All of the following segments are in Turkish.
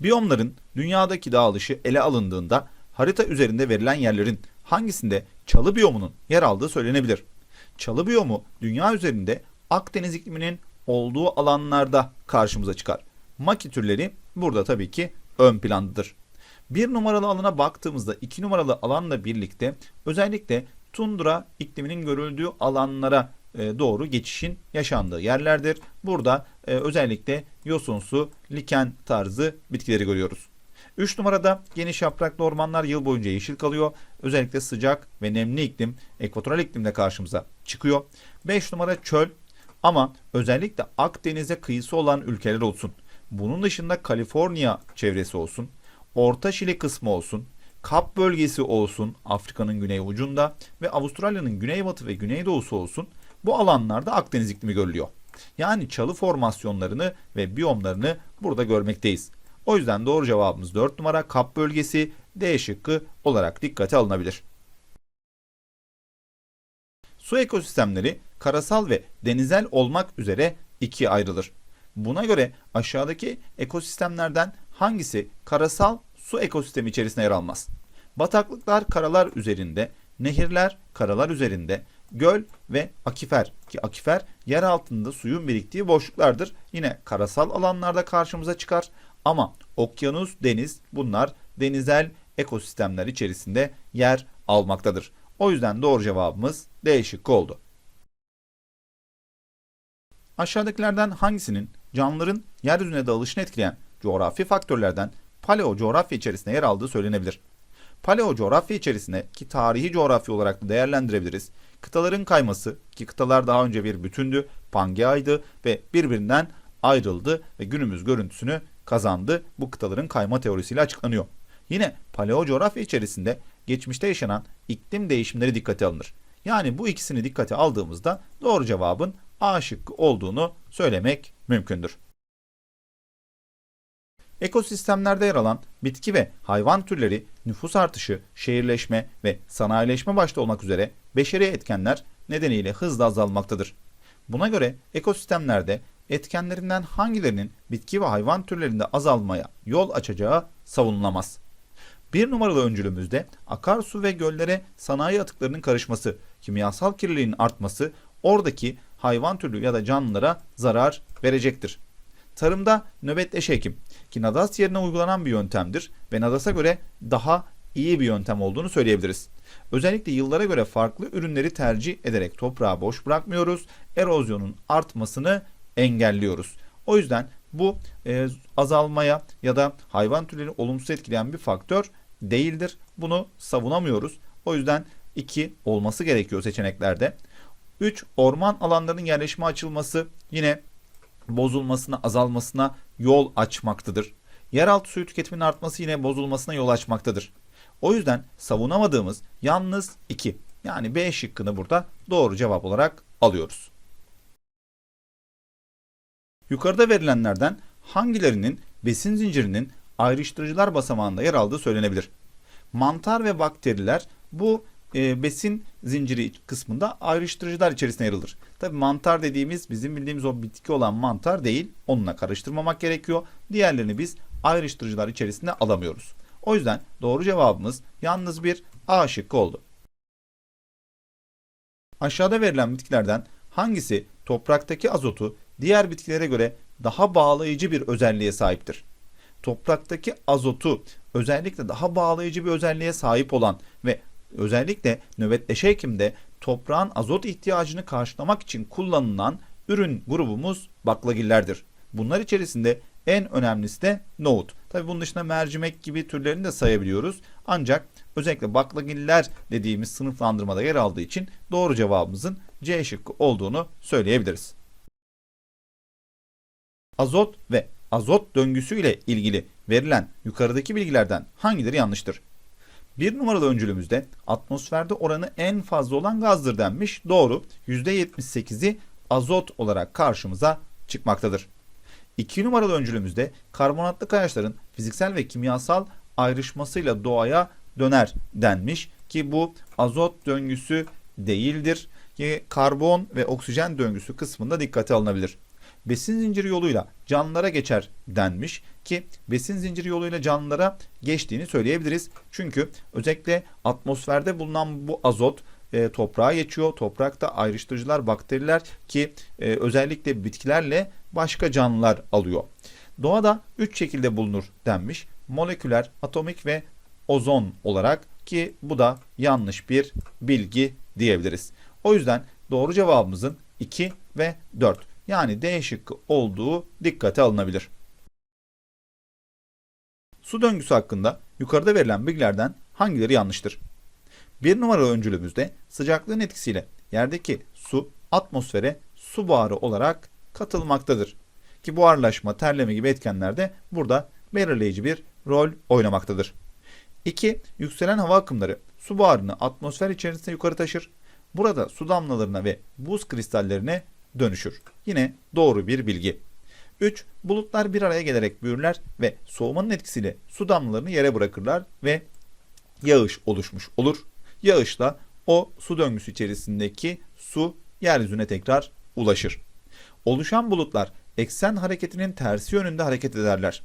Biyomların dünyadaki dağılışı ele alındığında harita üzerinde verilen yerlerin hangisinde çalı biyomunun yer aldığı söylenebilir. Çalı biyomu dünya üzerinde Akdeniz ikliminin olduğu alanlarda karşımıza çıkar. Maki türleri burada tabii ki ön plandadır. Bir numaralı alana baktığımızda iki numaralı alanla birlikte özellikle tundra ikliminin görüldüğü alanlara e, doğru geçişin yaşandığı yerlerdir. Burada e, özellikle yosunsu, liken tarzı bitkileri görüyoruz. 3 numarada geniş yapraklı ormanlar yıl boyunca yeşil kalıyor. Özellikle sıcak ve nemli iklim, ekvatoral iklimde karşımıza çıkıyor. 5 numara çöl ama özellikle Akdeniz'e kıyısı olan ülkeler olsun. Bunun dışında Kaliforniya çevresi olsun. Orta Şili kısmı olsun. Kap bölgesi olsun Afrika'nın güney ucunda ve Avustralya'nın güneybatı ve güneydoğusu olsun. Bu alanlarda Akdeniz iklimi görülüyor. Yani çalı formasyonlarını ve biyomlarını burada görmekteyiz. O yüzden doğru cevabımız 4 numara Kap bölgesi D şıkkı olarak dikkate alınabilir. Su ekosistemleri karasal ve denizel olmak üzere ikiye ayrılır. Buna göre aşağıdaki ekosistemlerden hangisi karasal su ekosistemi içerisine yer almaz? Bataklıklar karalar üzerinde, nehirler karalar üzerinde, göl ve akifer ki akifer yer altında suyun biriktiği boşluklardır. Yine karasal alanlarda karşımıza çıkar ama okyanus, deniz bunlar denizel ekosistemler içerisinde yer almaktadır. O yüzden doğru cevabımız D şıkkı oldu. Aşağıdakilerden hangisinin canlıların yeryüzüne dağılışını etkileyen coğrafi faktörlerden paleo coğrafya içerisinde yer aldığı söylenebilir. Paleo coğrafya içerisinde ki tarihi coğrafya olarak da değerlendirebiliriz. Kıtaların kayması ki kıtalar daha önce bir bütündü, Pangea'ydı ve birbirinden ayrıldı ve günümüz görüntüsünü kazandı. Bu kıtaların kayma teorisiyle açıklanıyor. Yine paleo coğrafya içerisinde geçmişte yaşanan iklim değişimleri dikkate alınır. Yani bu ikisini dikkate aldığımızda doğru cevabın A şıkkı olduğunu söylemek mümkündür. Ekosistemlerde yer alan bitki ve hayvan türleri nüfus artışı, şehirleşme ve sanayileşme başta olmak üzere beşeri etkenler nedeniyle hızla azalmaktadır. Buna göre ekosistemlerde etkenlerinden hangilerinin bitki ve hayvan türlerinde azalmaya yol açacağı savunulamaz. Bir numaralı öncülümüzde akarsu ve göllere sanayi atıklarının karışması, kimyasal kirliliğin artması oradaki hayvan türü ya da canlılara zarar verecektir. Tarımda nöbetleşe ekim ki nadas yerine uygulanan bir yöntemdir ve nadasa göre daha iyi bir yöntem olduğunu söyleyebiliriz. Özellikle yıllara göre farklı ürünleri tercih ederek toprağı boş bırakmıyoruz. Erozyonun artmasını engelliyoruz. O yüzden bu e, azalmaya ya da hayvan türlerini olumsuz etkileyen bir faktör değildir. Bunu savunamıyoruz. O yüzden 2 olması gerekiyor seçeneklerde. 3. Orman alanlarının yerleşime açılması yine bozulmasına, azalmasına yol açmaktadır. Yeraltı suyu tüketiminin artması yine bozulmasına yol açmaktadır. O yüzden savunamadığımız yalnız 2. Yani B şıkkını burada doğru cevap olarak alıyoruz. Yukarıda verilenlerden hangilerinin besin zincirinin ayrıştırıcılar basamağında yer aldığı söylenebilir. Mantar ve bakteriler bu e, besin zinciri kısmında ayrıştırıcılar içerisine yer alır. Tabi mantar dediğimiz bizim bildiğimiz o bitki olan mantar değil. Onunla karıştırmamak gerekiyor. Diğerlerini biz ayrıştırıcılar içerisinde alamıyoruz. O yüzden doğru cevabımız yalnız bir A şıkkı oldu. Aşağıda verilen bitkilerden hangisi topraktaki azotu diğer bitkilere göre daha bağlayıcı bir özelliğe sahiptir? Topraktaki azotu özellikle daha bağlayıcı bir özelliğe sahip olan ve özellikle nöbetleşe ekimde toprağın azot ihtiyacını karşılamak için kullanılan ürün grubumuz baklagillerdir. Bunlar içerisinde en önemlisi de nohut. Tabi bunun dışında mercimek gibi türlerini de sayabiliyoruz. Ancak özellikle baklagiller dediğimiz sınıflandırmada yer aldığı için doğru cevabımızın C şıkkı olduğunu söyleyebiliriz. Azot ve azot döngüsü ile ilgili verilen yukarıdaki bilgilerden hangileri yanlıştır? Bir numaralı öncülümüzde atmosferde oranı en fazla olan gazdır denmiş. Doğru. %78'i azot olarak karşımıza çıkmaktadır. 2 numaralı öncülümüzde karbonatlı kayaçların fiziksel ve kimyasal ayrışmasıyla doğaya döner denmiş ki bu azot döngüsü değildir ki karbon ve oksijen döngüsü kısmında dikkate alınabilir. Besin zinciri yoluyla canlılara geçer denmiş ki besin zinciri yoluyla canlılara geçtiğini söyleyebiliriz. Çünkü özellikle atmosferde bulunan bu azot e, toprağa geçiyor. Toprakta ayrıştırıcılar, bakteriler ki e, özellikle bitkilerle başka canlılar alıyor. Doğada 3 şekilde bulunur denmiş. Moleküler, atomik ve ozon olarak ki bu da yanlış bir bilgi diyebiliriz. O yüzden doğru cevabımızın 2 ve 4 yani D şıkkı olduğu dikkate alınabilir. Su döngüsü hakkında yukarıda verilen bilgilerden hangileri yanlıştır? Bir numaralı öncülümüzde sıcaklığın etkisiyle yerdeki su atmosfere su buharı olarak katılmaktadır. Ki buharlaşma, terleme gibi etkenler de burada belirleyici bir rol oynamaktadır. 2. Yükselen hava akımları su buharını atmosfer içerisine yukarı taşır. Burada su damlalarına ve buz kristallerine dönüşür. Yine doğru bir bilgi. 3. Bulutlar bir araya gelerek büyürler ve soğumanın etkisiyle su damlalarını yere bırakırlar ve yağış oluşmuş olur. Yağışla o su döngüsü içerisindeki su yeryüzüne tekrar ulaşır. Oluşan bulutlar eksen hareketinin tersi yönünde hareket ederler.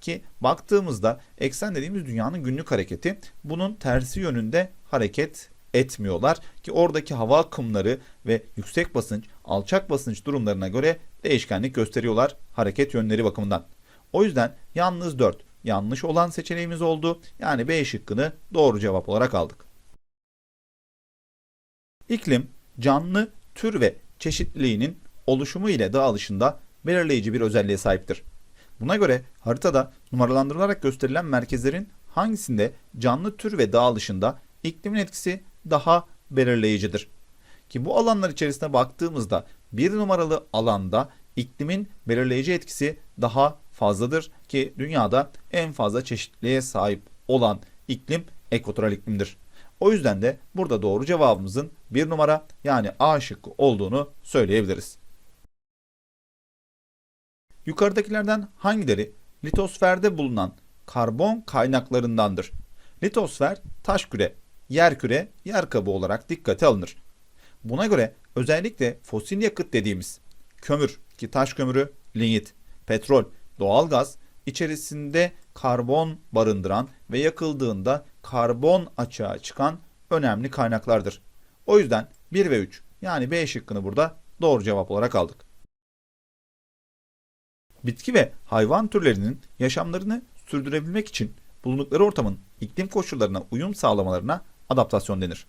Ki baktığımızda eksen dediğimiz dünyanın günlük hareketi bunun tersi yönünde hareket etmiyorlar ki oradaki hava akımları ve yüksek basınç, alçak basınç durumlarına göre değişkenlik gösteriyorlar hareket yönleri bakımından. O yüzden yalnız 4 yanlış olan seçeneğimiz oldu. Yani B şıkkını doğru cevap olarak aldık. İklim, canlı, tür ve çeşitliliğinin oluşumu ile dağılışında belirleyici bir özelliğe sahiptir. Buna göre haritada numaralandırılarak gösterilen merkezlerin hangisinde canlı tür ve dağılışında iklimin etkisi daha belirleyicidir. Ki bu alanlar içerisine baktığımızda bir numaralı alanda iklimin belirleyici etkisi daha fazladır ki dünyada en fazla çeşitliliğe sahip olan iklim ekvatoral iklimdir. O yüzden de burada doğru cevabımızın bir numara yani A şıkkı olduğunu söyleyebiliriz. Yukarıdakilerden hangileri litosferde bulunan karbon kaynaklarındandır? Litosfer taş küre, yer küre, yer kabuğu olarak dikkate alınır. Buna göre özellikle fosil yakıt dediğimiz kömür ki taş kömürü, lignit, petrol, doğalgaz içerisinde karbon barındıran ve yakıldığında karbon açığa çıkan önemli kaynaklardır. O yüzden 1 ve 3 yani B şıkkını burada doğru cevap olarak aldık. Bitki ve hayvan türlerinin yaşamlarını sürdürebilmek için bulundukları ortamın iklim koşullarına uyum sağlamalarına adaptasyon denir.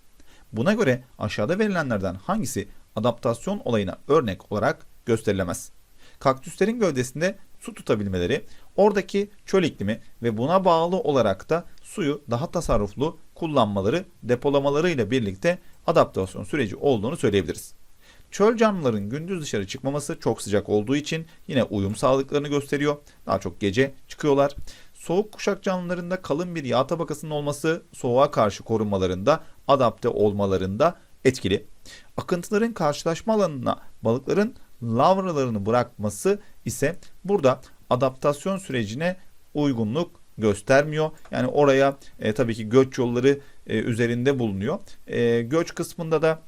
Buna göre aşağıda verilenlerden hangisi adaptasyon olayına örnek olarak gösterilemez? Kaktüslerin gövdesinde su tutabilmeleri, oradaki çöl iklimi ve buna bağlı olarak da suyu daha tasarruflu kullanmaları, depolamaları ile birlikte adaptasyon süreci olduğunu söyleyebiliriz. Çöl canlıların gündüz dışarı çıkmaması çok sıcak olduğu için yine uyum sağladıklarını gösteriyor. Daha çok gece çıkıyorlar. Soğuk kuşak canlılarında kalın bir yağ tabakasının olması soğuğa karşı korunmalarında, adapte olmalarında etkili. Akıntıların karşılaşma alanına balıkların lavralarını bırakması ise burada adaptasyon sürecine uygunluk göstermiyor. Yani oraya e, tabii ki göç yolları e, üzerinde bulunuyor. E, göç kısmında da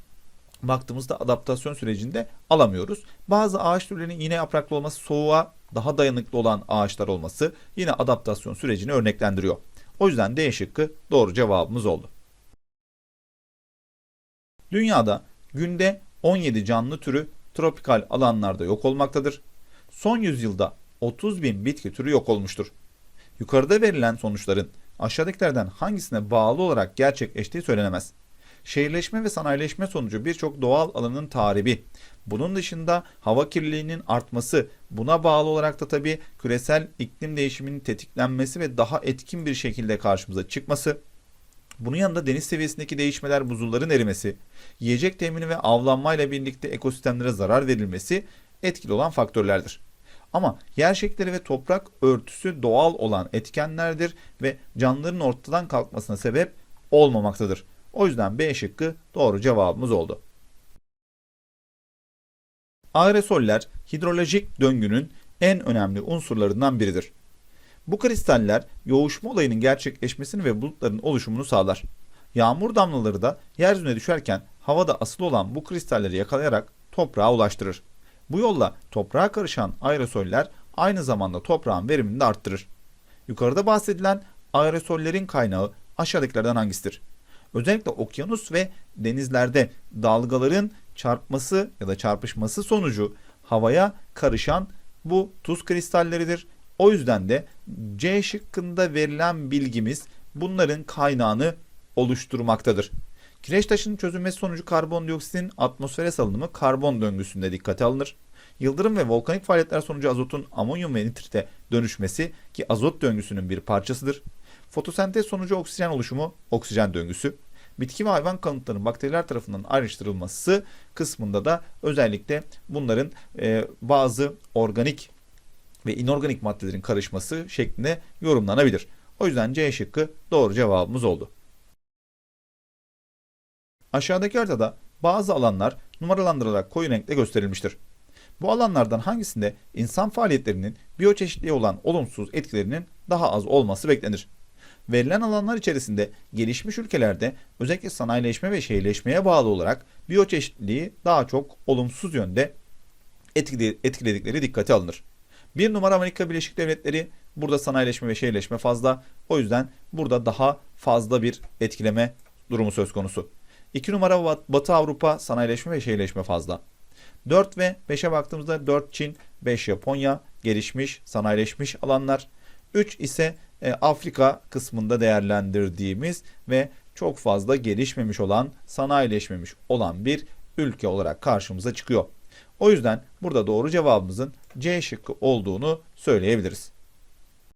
baktığımızda adaptasyon sürecinde alamıyoruz. Bazı ağaç türlerinin yine yapraklı olması, soğuğa daha dayanıklı olan ağaçlar olması yine adaptasyon sürecini örneklendiriyor. O yüzden D şıkkı doğru cevabımız oldu. Dünyada günde 17 canlı türü tropikal alanlarda yok olmaktadır. Son yüzyılda 30 bin bitki türü yok olmuştur. Yukarıda verilen sonuçların aşağıdakilerden hangisine bağlı olarak gerçekleştiği söylenemez. Şehirleşme ve sanayileşme sonucu birçok doğal alanın tahribi, bunun dışında hava kirliliğinin artması, buna bağlı olarak da tabii küresel iklim değişiminin tetiklenmesi ve daha etkin bir şekilde karşımıza çıkması, bunun yanında deniz seviyesindeki değişmeler, buzulların erimesi, yiyecek temini ve avlanmayla birlikte ekosistemlere zarar verilmesi etkili olan faktörlerdir. Ama yer şekilleri ve toprak örtüsü doğal olan etkenlerdir ve canlıların ortadan kalkmasına sebep olmamaktadır. O yüzden B şıkkı doğru cevabımız oldu. Aerosoller hidrolojik döngünün en önemli unsurlarından biridir. Bu kristaller yoğuşma olayının gerçekleşmesini ve bulutların oluşumunu sağlar. Yağmur damlaları da yeryüzüne düşerken havada asılı olan bu kristalleri yakalayarak toprağa ulaştırır. Bu yolla toprağa karışan aerosoller aynı zamanda toprağın verimini de arttırır. Yukarıda bahsedilen aerosollerin kaynağı aşağıdakilerden hangisidir? Özellikle okyanus ve denizlerde dalgaların çarpması ya da çarpışması sonucu havaya karışan bu tuz kristalleridir. O yüzden de C şıkkında verilen bilgimiz bunların kaynağını oluşturmaktadır. Kireç taşının çözülmesi sonucu karbondioksitin atmosfere salınımı karbon döngüsünde dikkate alınır. Yıldırım ve volkanik faaliyetler sonucu azotun amonyum ve nitrite dönüşmesi ki azot döngüsünün bir parçasıdır. Fotosentez sonucu oksijen oluşumu oksijen döngüsü. Bitki ve hayvan kanıtlarının bakteriler tarafından ayrıştırılması kısmında da özellikle bunların e, bazı organik ve inorganik maddelerin karışması şeklinde yorumlanabilir. O yüzden C şıkkı doğru cevabımız oldu. Aşağıdaki haritada bazı alanlar numaralandırılarak koyu renkle gösterilmiştir. Bu alanlardan hangisinde insan faaliyetlerinin biyoçeşitliğe olan olumsuz etkilerinin daha az olması beklenir? Verilen alanlar içerisinde gelişmiş ülkelerde özellikle sanayileşme ve şehirleşmeye bağlı olarak biyoçeşitliliği daha çok olumsuz yönde etkile- etkiledikleri dikkate alınır. Bir numara Amerika Birleşik Devletleri burada sanayileşme ve şehirleşme fazla. O yüzden burada daha fazla bir etkileme durumu söz konusu. 2 numara Bat- Batı Avrupa sanayileşme ve şehirleşme fazla. 4 ve 5'e baktığımızda 4 Çin, 5 Japonya gelişmiş, sanayileşmiş alanlar. 3 ise e, Afrika kısmında değerlendirdiğimiz ve çok fazla gelişmemiş olan, sanayileşmemiş olan bir ülke olarak karşımıza çıkıyor. O yüzden burada doğru cevabımızın C şıkkı olduğunu söyleyebiliriz.